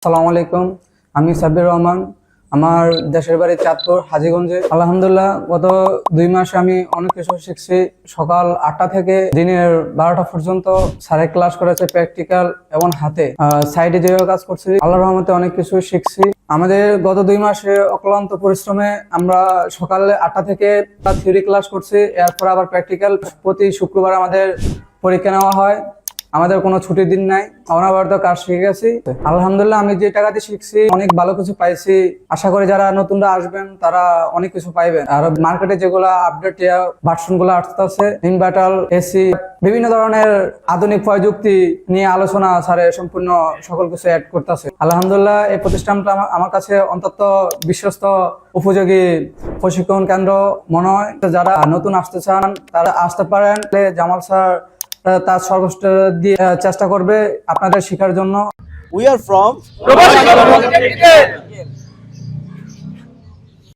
আসসালামু আলাইকুম। আমি সাব্বির রহমান। আমার দেশের বাড়ি চাঁদপুর, হাজিগঞ্জে। আলহামদুলিল্লাহ, গত দুই মাসে আমি অনেক কিছু শিখছি। সকাল আটটা থেকে দিনের বারোটা পর্যন্ত সারে ক্লাস করেছে প্র্যাকটিক্যাল এবং হাতে। সাইডে যেভাবে কাজ করছি আল্লাহ রহমতে অনেক কিছু শিখছি। আমাদের গত দুই মাসে অক্লান্ত পরিশ্রমে আমরা সকালে আটটা থেকে থিওরি ক্লাস করছি। এরপর আবার প্র্যাকটিক্যাল প্রতি শুক্রবার আমাদের পরীক্ষা নেওয়া হয়। আমাদের কোনো ছুটির দিন নাই। অনাবরত কাজ শিখে গেছি। আলহামদুলিল্লাহ আমি যে টাকাতে শিখছি, অনেক ভালো কিছু পাইছি। আশা করি যারা নতুনরা আসবেন, তারা অনেক কিছু পাইবেন। আর মার্কেটে যেগুলা আপডেট ভার্সনগুলো আসতেছে ইনভার্টার এসি বিভিন্ন ধরনের আধুনিক প্রযুক্তি নিয়ে আলোচনা স্যারে সম্পূর্ণ সকল কিছু অ্যাড করতেছে। আলহামদুলিল্লাহ এই প্রতিষ্ঠানটা আমার- কাছে অন্তত বিশ্বস্ত উপযোগী প্রশিক্ষণ কেন্দ্র মনে হয়। যারা নতুন আসতে চান, তারা আসতে পারেন। জামাল স্যার তার সর্বোচ্চ দিয়ে চেষ্টা করবে আপনাদের শেখার জন্য উই আর ফ্রম.